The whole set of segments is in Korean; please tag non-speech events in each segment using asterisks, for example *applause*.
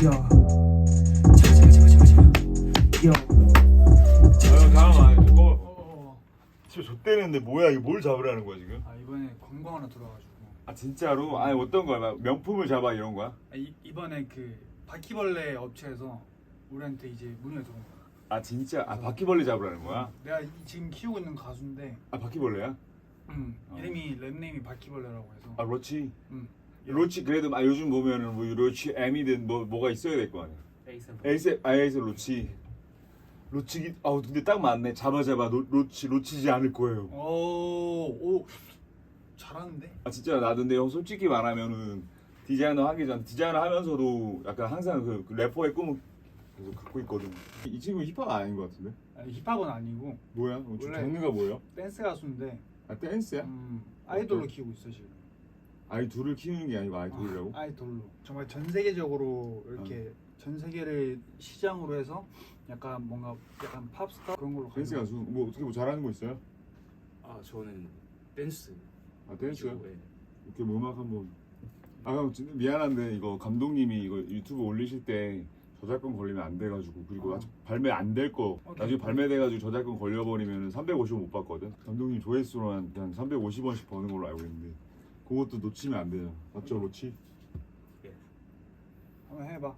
제발 제발 제발. 야. 아 잠깐만 이거 어. 진짜 좆대는데 뭐야 이거 뭘 잡으라는 거야 지금? 아 이번에 광고 하나 들어가지고. 아 진짜로? 아니 어떤 거야? 막 명품을 잡아 이런 거야? 아, 이, 이번에 그 바퀴벌레 업체에서 우리한테 이제 문의가 들어온 거야. 아 진짜? 아 바퀴벌레 잡으라는 거야? 내가 이- 지금 키우고 있는 가수인데 아 바퀴벌레야? 음, 어. 이름이 랩네임이 바퀴벌레라고 해서 아 로치? 음. 로치 그래도 아 요즘 보면은 뭐 로치 M이든 뭐 뭐가 있어야 될 거 아니야? 에이스 아이스 로치 로치기 아우 근데 딱 맞네 잡아 잡아 로, 로치 로치지 않을 거예요. 오, 오 잘하는데? 아 진짜 나 근데 형 솔직히 말하면은 디자이너 하기 전 디자이너 하면서도 약간 항상 그, 그 래퍼의 꿈을 계속 갖고 있거든. 이, 이 친구 힙합 아닌 것 같은데? 아니, 힙합은 아니고 뭐야? 어, 저 원래- 장르가 뭐예요? 댄스 가수인데 아 댄스야? 음, 아이돌로 키우고 있어 지금. 아이돌을 키우는 게 아니고 아이돌이라고? 아, 아이돌로. 정말 전 세계적으로 이렇게 전 세계를 시장으로 해서 약간 뭔가 약간 팝스타 그런 걸로 댄스 가는 가수 뭐 어떻게 뭐 잘하는 거 있어요? 아 저는 댄스 아 댄스요? 예. 이렇게 뭐 음악 한번 아형 진짜 미안한데 이거 감독님이 이거 유튜브 올리실 때 저작권 걸리면 안 돼가지고 그리고 어. 아직 발매 안 될 거 오케이. 나중에 발매돼가지고 저작권 걸려버리면 350원 못 받거든 감독님 조회수로만 한 350원씩 버는 걸로 알고 있는데 그것도 놓치면 안 돼요. 맞죠 로치? 한번 해봐.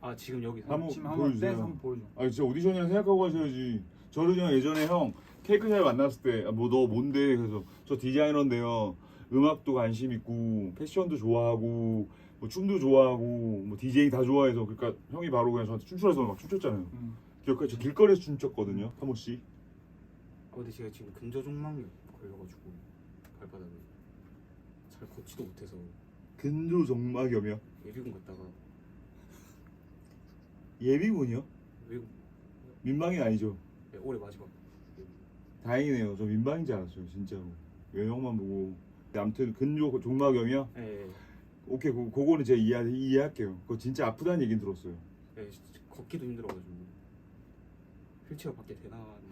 아 지금 여기 한번 지금 한번 보여주세요. 댄스 한번 보여줘. 아 진짜 오디션이라 생각하고 하셔야지. 저도 형 예전에 형 케이크샵에 만났을 때뭐너 뭔데? 그래서 저 디자이너인데요. 음악도 관심 있고 패션도 좋아하고 뭐 춤도 좋아하고 뭐 DJ 다 좋아해서. 그러니까 형이 바로 그냥 저한테 춤추라서 막 춤췄잖아요. 음. 기억해? 저 길거리에서 춤췄거든요 한 번씩 아, 근데 제가 지금 근저종막이 걸려가지고 발바닥에 잘 걷지도 못해서 근조정막염이요? 예비군 갔다가 예비군이요? 외국 민망이 아니죠? 네, 올해 마지막. 다행이네요. 저 민망인 줄 알았어요 진짜로. 외형만 보고. 근데 아무튼 근조 종막염이요? 예, 예, 오케이 그, 그거는 제가 이해, 이해할게요. 그거 진짜 아프다는 얘기는 들었어요. 예, 걷기도 힘들어가지고. 휠체어 밖에 대나가는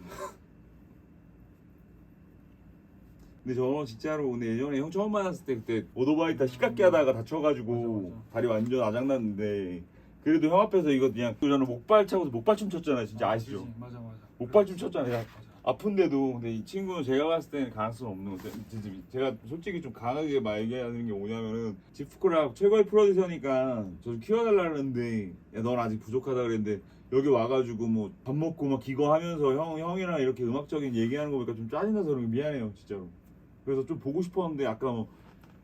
근데 저 진짜로 근데 예전에 형 처음 만났을 때 그때 오토바이 타 시각기 하다가 다쳐가지고 맞아, 맞아. 다리 완전 아작났는데 그래도 형 앞에서 이거 그냥 저는 목발 차고서 목발춤 췄잖아요 진짜 아? 그치. 맞아 맞아. 목발춤 췄잖아요 맞아. 아픈데도 근데 이 친구는 제가 봤을 때는 가능성 없는 것 같아요 제가 솔직히 좀 강하게 막 얘기하는 게 뭐냐면은 지프코랑 최고의 프로듀서니까 저 좀 키워달라는데 야, 넌 아직 부족하다 그랬는데 여기 와가지고 뭐 밥 먹고 막 기거 하면서 형 형이랑 이렇게 음악적인 얘기하는 거 보니까 좀 짜증나서 그런 게 미안해요 진짜로 그래서 좀 보고 싶었는데 아까 뭐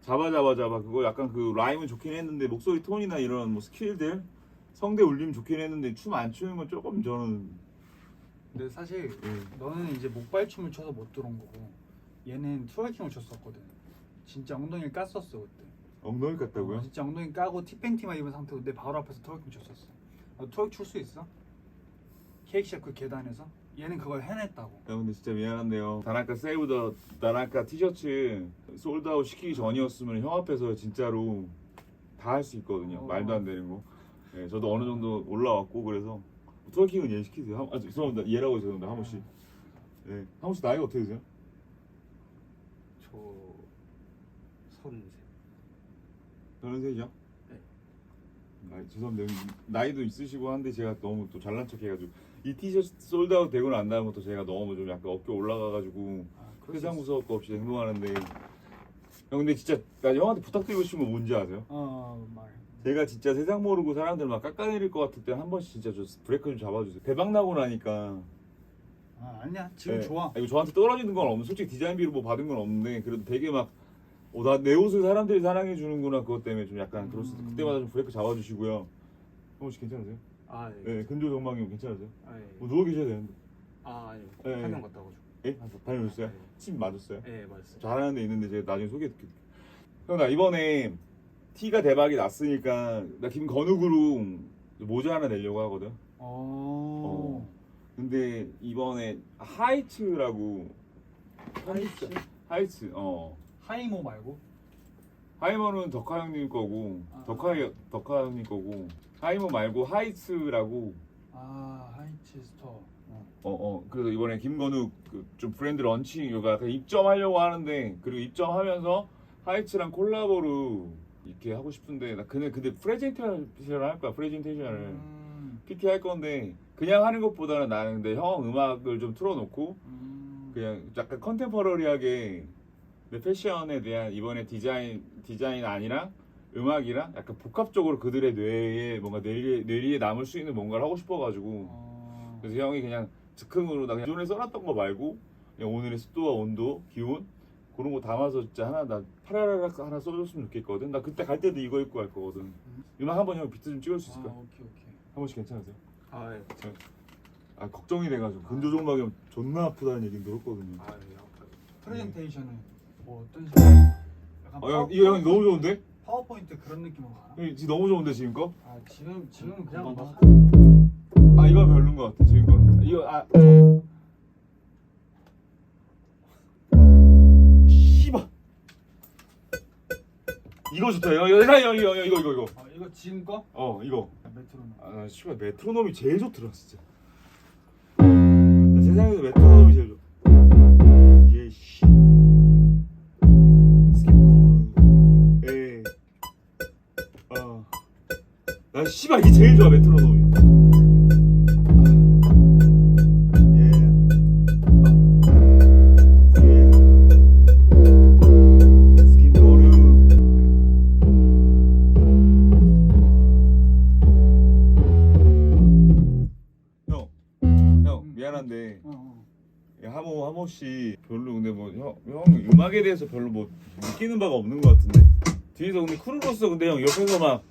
잡아 잡아 잡아 그거 약간 그 라임은 좋긴 했는데 목소리 톤이나 이런 뭐 스킬들 성대 울림 좋긴 했는데 춤 안 추는 건 조금 저는 근데 사실 예. 너는 이제 목발춤을 춰서 못 들어온 거고 얘는 트월킹을 췄었거든. 진짜 엉덩이를 깠었어 그때. 엉덩이 같다고요? 어, 진짜 엉덩이 까고 티팬티만 입은 상태로 내 바로 앞에서 트월킹 췄었어. 너 트월킹 출 수 있어? 케이크샵 그 계단에서? 얘는 그걸 해냈다고. 야 근데 진짜 미안한데요 다나카 세이브 더 다나카 티셔츠 솔드아웃 시키기 전이었으면 형 앞에서 진짜로 다 할 수 있거든요 어. 말도 안 되는 거 네, 저도 어느 정도 올라왔고 그래서 트월킹은 얘 시키세요 한, 아, 죄송합니다 얘라고 죄송합니다 한 번씩 네. 한 번씩 나이가 어떻게 되세요? 저 서른세 저는 세죠? 네. 아, 죄송합니다 나이도 있으시고 한데 제가 너무 또 잘난 척 해가지고 이 티셔츠 솔드아웃 되고 난 다음부터 제가 너무 좀 약간 어깨 올라가가지고 아, 있어. 무서울 거 없이 행동하는데 형 근데 진짜 나 형한테 부탁드리고 싶은 거 뭔지 아세요? 어 말. 제가 진짜 세상 모르고 사람들 막 깎아내릴 것 같을 때 한 번씩 진짜 저 브레이크 좀 잡아주세요 대박 나고 나니까 아 아니야 지금 네. 좋아. 아, 이거 저한테 떨어지는 건 없는 솔직히 디자인비로 뭐 받은 건 없는데 그래도 되게 막 어, 나내 옷을 사람들이 사랑해 주는구나 그것 때문에 좀 약간 그럴 수 음. 그때마다 좀 브레이크 잡아주시고요 형 혹시 괜찮으세요? 아, 예. 네 근조 정막이 괜찮으세요? 아, 예. 뭐 누워 계셔야 되는데 아, 아니요. 네. 한명 갔다 와가지고. 예? 다녀오셨어요? 네. 침 맞았어요? 예, 맞았어요. 잘하는 데 있는데 제가 나중에 소개해드릴게요 형 나 이번에 티가 대박이 났으니까 나 김건욱으로 모자 하나 내려고 하거든 어. 근데 이번에 하이츠라고 하이츠? 하이츠 어 하이모 말고? 하이머는 덕화 형님 거고 아. 덕화 덕화 형님 거고 하이머 말고 하이츠라고 아 하이츠 스토어. 어. 어 어 그래서 이번에 김건욱 그좀 브랜드 런칭 이거 약간 입점하려고 하는데 그리고 입점하면서 하이츠랑 콜라보로 이렇게 하고 싶은데 나 그냥 근데 프레젠테이션을 할 거야 프레젠테이션을 음, PT 할 건데 그냥 하는 것보다는 나는 근데 형 음악을 좀 틀어놓고 음, 그냥 약간 컨템퍼러리하게 내 패션에 대한 이번에 디자인 디자인 아니랑 음악이랑 약간 복합적으로 그들의 뇌에 뭔가 뇌리에, 뇌리에 남을 수 있는 뭔가를 하고 싶어가지고 어, 그래서 형이 그냥 즉흥으로 나 그냥 기존에 써놨던 거 말고 그냥 오늘의 습도와 온도, 기온 그런 거 담아서 진짜 하나 나 파라라락 하나 써줬으면 좋겠거든. 나 그때 갈 때도 이거 입고 갈 거거든. 음악 한번 형 비트 좀 찍을 수 아, 있을까? 오케이 오케이. 한 번씩 괜찮으세요? 아 예. 아 걱정이 돼가지고 근조종막이 존나 아프다는 얘기 들었거든요. 아 예. 프레젠테이션은 뭐 어떤 식으로? 약간 어, 형 파워- 이거 형 너무 좋은데? 파워포인트 그런 느낌으로 가나? 형 지금 너무 좋은데 지금 거? 아 지금 지금 그냥 뭐 봐. 아 이거 별론 것 같아 지금 거. 이거 아 씨발 이거 좋다. 이거 이거 이거 이거 이거 이거 이거. 아, 이거 지금 거? 어 이거. 메트로놈. 아 씨발 메트로놈이 제일 좋더라 진짜. 나 세상에서 메트로놈이 제일 좋. 예 씨발 이게 제일 좋아 메트로놈이. 예. 아. 예. 하모 씨 별로 근데 뭐형 형 음악에 대해서 별로 뭐 느끼는 바가 없는 것 같은데 뒤에서 근데 크루로서 근데 형 옆에서 막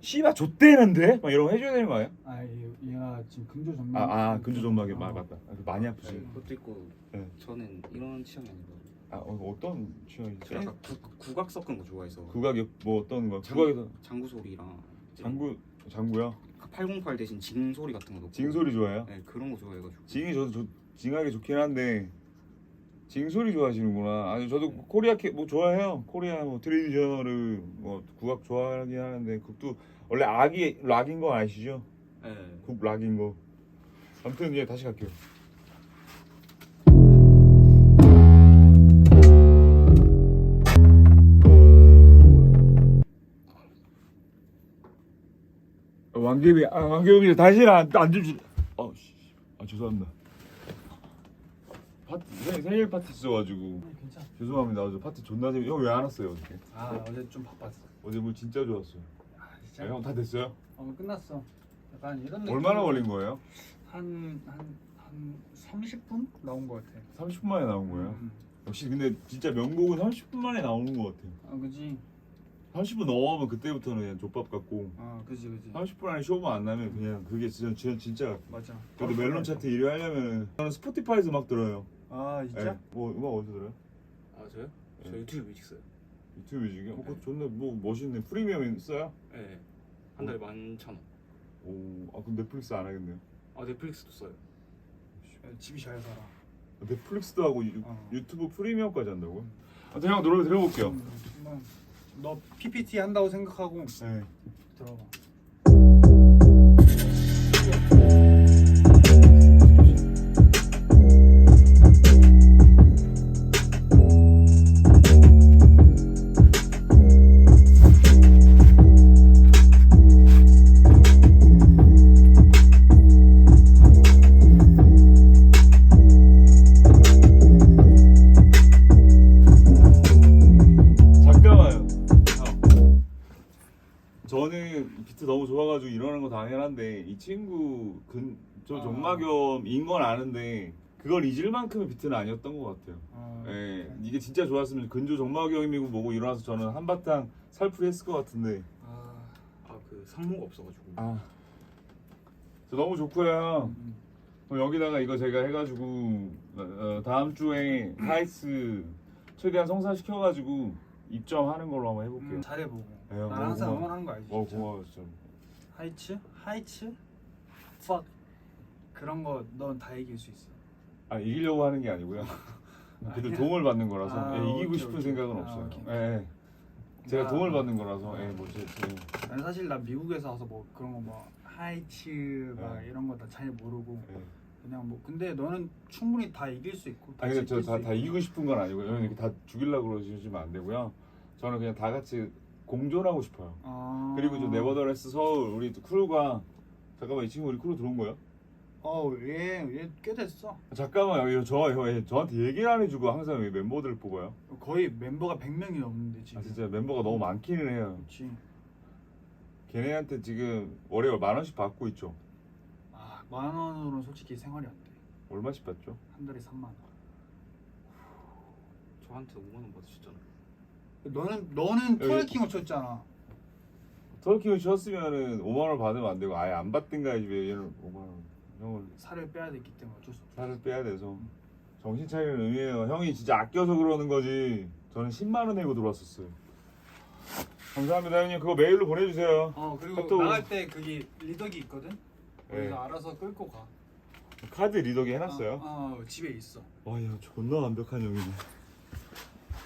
씨발 좆대는데 막 이런 거 해줘야 되는 거 아니야? 아, 얘- 얘가 지금 근조 전망. 아, 아 근조 어. 막 맞다. 아, 많이 아프지. 네, 그것도 있고 네. 저는 이런 취향이 아니거든요. 아 어, 어떤 취향이지? 제가 약간 구, 국악 섞은 거 좋아해서 국악이 뭐 어떤 거? 장- 국악에서 장구 소리랑 이제 장구 장구야? 808 대신 징 소리 같은 거 넣고 징 소리 좋아해요? 네 그런 거 좋아해가지고 징이 저도 좋, 징하게 좋긴 한데 징 소리 좋아하시는구나. 아니 저도 코리아 캐, 뭐 좋아해요. 코리아 뭐 트레디셔널을 뭐 국악 좋아하긴 하는데 국도 원래 악이 락인 거 아시죠? 네. 국 락인 거. 아무튼 이제 다시 갈게요. 왕개비 아 왕개비 다시는 안안 주지. 어, 씨. 아 죄송합니다. 파티 생, 생일 파티 있어가지고 아니, 괜찮아. 죄송합니다. 어제 파티 존나 재밌. 형왜 안 왔어요 어저께? 아, 어제 좀 바빴어. 어제 물 진짜 좋았어요. 아, 진짜. 형 다 됐어요? 어, 끝났어. 약간 이런 느낌. 얼마나 걸린 거예요? 한, 한, 한 30분 나온 것 같아. 30분 만에 나온 거예요. 음. 역시 근데 진짜 명곡은 30분 만에 나오는 것 같아요. 아, 그지? 30분 넘어가면 그때부터는 그냥 족밥 같고 아, 그지, 그지. 30분 안에 쇼만 안 나면 그냥 그게 진짜 진짜, 진짜. 맞아. 그래도 멜론 차트 1위 하려면 저는 스포티파이에서 막 들어요. 아, 진짜? 네. 뭐 음악 어디서 들어요? 아 저요? 저 네. 유튜브 뮤직 써요. 유튜브 뮤직이요? 어, 네. 그거 좋네. 뭐 멋있네. 프리미엄 써요? 네. 한 달에 11,000원. 오, 아 그럼 넷플릭스 안 하겠네요. 아 넷플릭스도 써요. 야, 집이 잘 살아. 넷플릭스도 하고 유, 어. 유튜브 프리미엄까지 한다고요? 아무튼 형 노래 들어볼게요. 음, 한번 너 PPT 한다고 생각하고 네. 들어봐. 비트 너무 좋아가지고 이러는 거 당연한데 이 친구 근저 아. 정막염인 건 아는데 그걸 잊을 만큼의 비트는 아니었던 것 같아요. 어, 예, 이게 진짜 좋았으면 근조 정막염이고 뭐고 일어나서 저는 한바탕 살풀이 했을 것 같은데 아, 아그 상모가 없어가지고. 아, 저 너무 좋고요. 음, 그럼 여기다가 이거 제가 해가지고 어, 어, 다음 주에 하이스 최대한 성사시켜가지고 입점하는 걸로 한번 해볼게요. 음, 잘해보고. 예, 난 너무 항상 고마워. 응원하는 거 알지? 어 진짜? 고마워 진짜. 하이츠? 하이츠? fuck 그런 거 넌 다 이길 수 있어. 아 이기려고 하는 게 아니고요. *laughs* 그들 아니야? 도움을 받는 거라서 아, 예, 이기고 오케이, 싶은 오케이. 생각은 아, 없어요. 오케이. 예, 예. 제가 아, 도움을 받는 거라서 예, 뭐 제, 제, 난 사실 나 미국에서 와서 뭐 그런 거 뭐 하이츠 막 네. 이런 거 다 잘 모르고 예. 그냥 뭐 근데 너는 충분히 다 이길 수 있고 다 아니 지킬 저다 수 다 있고. 이기고 싶은 건 아니고요. 이렇게 다 죽이려고 그러시면 안 되고요. 저는 그냥 다 같이 공존하고 싶어요. 아... 그리고 좀 네버더레스 서울 우리 또 크루가 잠깐만 이 친구 우리 크루 들어온 거야? 어 얘 얘 꽤 됐어. 잠깐만 여기 저, 저 저한테 얘기를 안 해주고 항상 왜 멤버들을 뽑아요? 거의 멤버가 100명이 넘는데 지금. 아 진짜 멤버가 너무 많기는 해요. 그렇지. 걔네한테 지금 월에 만 원씩 받고 있죠. 아 만 원으로는 솔직히 생활이 안 돼. 얼마씩 받죠? 한 달에 3만 원. 저한테 5만 원 받으셨잖아. 너는 너는 여기- 트월킹을 쳤잖아. 터키를 쳤으면은 5만 원 받으면 안 되고 아예 안 받든가 해야지 왜 얘는 5만 원 형을 살을 빼야 되기 때문에 어쩔 수 없어. 살을 빼야 돼서 정신 차리는 의미예요. 형이 진짜 아껴서 그러는 거지. 저는 10만 원 내고 들어왔었어요. 감사합니다 형님. 그거 메일로 보내주세요. 어 그리고 카톡. 나갈 때 그게 리더기 있거든. 네. 알아서 끌고 가. 카드 리더기 해놨어요. 어, 어 집에 있어. 와야 존나 완벽한 형이네.